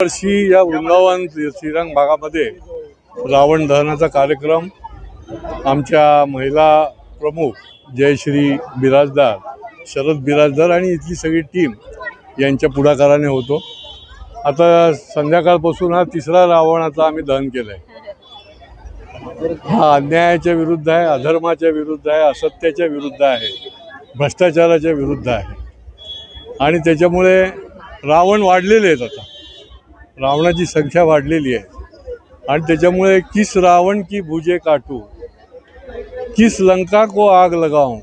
वर्षी या वृंदावन श्रीरंग भागामध्ये रावण दहनाचा कार्यक्रम आमच्या महिला प्रमुख जयश्री बिराजदार शरद बिराजदार आणि इथली सगळी टीम यांच्या पुढाकाराने होतो. आता संध्याकाळपासून हा तिसरा रावणाचा आम्ही दहन केलं आहे हा अन्यायाच्या विरुद्ध आहे अधर्माच्या विरुद्ध आहे असत्याच्या विरुद्ध आहे भ्रष्टाचाराच्या विरुद्ध आहे. आणि त्याच्यामुळे रावण वाढलेले आहेत आता. रावणाची संख्या वाढलेली आहे. आणि त्याच्यामुळे किस रावण की भुजे काटू किस लंका को आग लगाऊं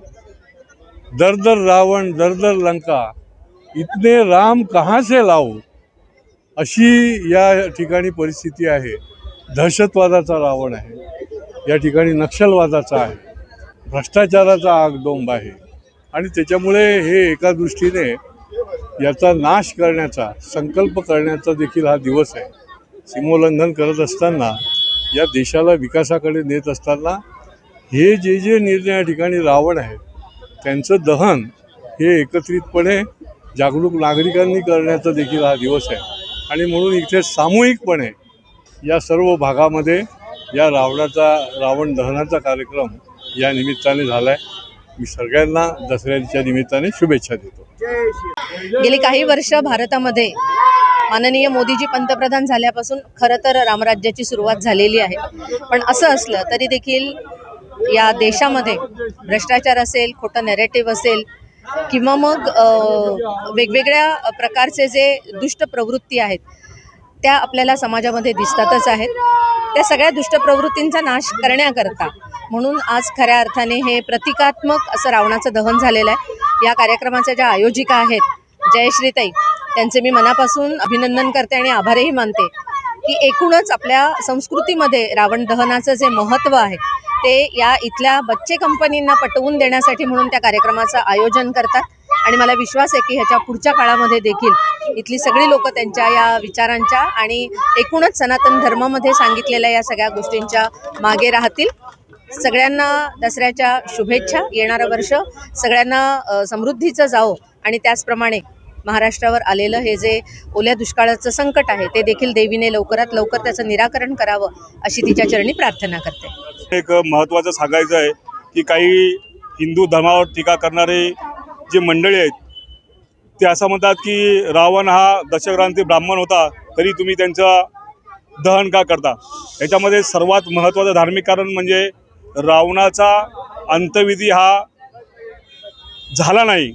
दर दर रावण दर दर लंका इतने राम कहाँ से लावू अशी या ठिकाणी परिस्थिती आहे. दहशतवादाचा रावण आहे. या ठिकाणी नक्षलवादाचा आहे. भ्रष्टाचाराचा आगडोंब आहे. आणि त्याच्यामुळे हे एका दृष्टीने याचा नाश करण्याचा संकल्प करण्याचा देखील हा दिवस आहे. सीमोल्लंघन करत असताना या देशाला विकासाकडे नेत असताना हे जे जे निर्णय या ठिकाणी रावण आहेत त्यांचं दहन हे एकत्रितपणे जागरूक नागरिकांनी करण्याचा देखील हा दिवस आहे. आणि म्हणून इथे सामूहिकपणे या सर्व भागामध्ये या रावणाचा रावण दहनाचा कार्यक्रम या निमित्ताने झाला आहे मी सगळ्यांना दसऱ्याच्या निमित्ताने शुभेच्छा देतो. गेली काही वर्ष भारतामध्ये माननीय मोदीजी पंतप्रधान झाल्यापासून खरं तर रामराज्याची सुरुवात झालेली आहे. पण असं असलं तरी देखील या देशामध्ये भ्रष्टाचार असेल खोटं नॅरेटिव्ह असेल किंवा मग वेगवेगळ्या प्रकारचे जे दुष्ट प्रवृत्ती आहेत त्या आपल्याला समाजामध्ये दिसतातच आहेत. त्या सगळ्या दुष्ट प्रवृत्तींचा नाश करण्याकरता म्हणून आज खऱ्या अर्थाने हे प्रतिकात्मक असं रावणाचं दहन झालेलं आहे. या कार्यक्रमाच्या ज्या आयोजिका आहेत जयश्रीताई त्यांचे मी मनापासून अभिनंदन करते आणि आभारही मानते की एकूणच आपल्या संस्कृतीमध्ये रावण दहनाचं जे महत्त्व आहे ते या इथल्या बच्चे कंपनींना पटवून देण्यासाठी म्हणून त्या कार्यक्रमाचं आयोजन करतात. आणि मला विश्वास आहे की ह्याच्या पुढच्या काळामध्ये देखील इथली सगळी लोक त्यांच्या या विचारांच्या आणि एकूणच सनातन धर्मामध्ये सांगितलेल्या या सगळ्या गोष्टींच्या मागे राहतील. सगळ्यांना दसऱ्याच्या शुभेच्छा येणारं वर्ष. सगळ्यांना समृद्धीचं जावो आणि त्याचप्रमाणे महाराष्ट्रावर आलेलं हे जे ओल्या दुष्काळाचं संकट आहे ते देखील देवीने लवकरात लवकर त्याचं निराकरण करावं अशी तिच्या चरणी प्रार्थना करते. एक महत्त्वाचं सांगायचं आहे की काही हिंदू धर्मावर टीका करणारे जे मंडळी आहेत ते असं म्हणतात की रावण हा दशक्रांती ब्राह्मण होता तरी तुम्ही त्यांचं दहन का करता? याच्यामध्ये सर्वात महत्त्वाचं धार्मिक कारण म्हणजे रावणाचा अंतविधी हा झाला नाही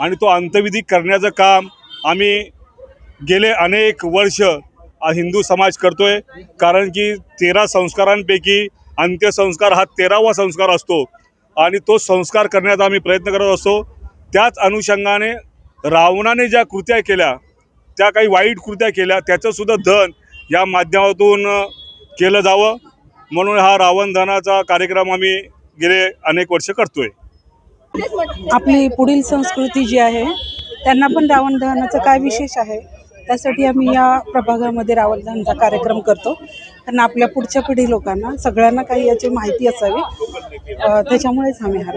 आणि तो अंतविधी करण्याचं काम आम्ही गेले अनेक वर्ष हिंदू समाज करतोय. कारण की तेरा संस्कारांपैकी अंत्यसंस्कार हा तेरावा संस्कार असतो आणि तो संस्कार करण्याचा आम्ही प्रयत्न करत असतो. त्याच अनुषंगाने रावणाने ज्या कृत्या केल्या त्या काही वाईट कृत्या केल्या त्याचंसुद्धा धन या माध्यमातून केलं जावं. म्हणून हा रावण दहनाचा कार्यक्रम आम्ही गेले अनेक वर्ष करतोय. आपली पुढील संस्कृती जी आहे त्यांना पण रावण दहनाचं काय विशेष आहे त्यासाठी आम्ही या प्रभागामध्ये रावण दहनचा कार्यक्रम करतो. कारण आपल्या पुढच्या पिढी लोकांना सगळ्यांना काही याची माहिती असावी. त्याच्यामुळेच आम्ही हा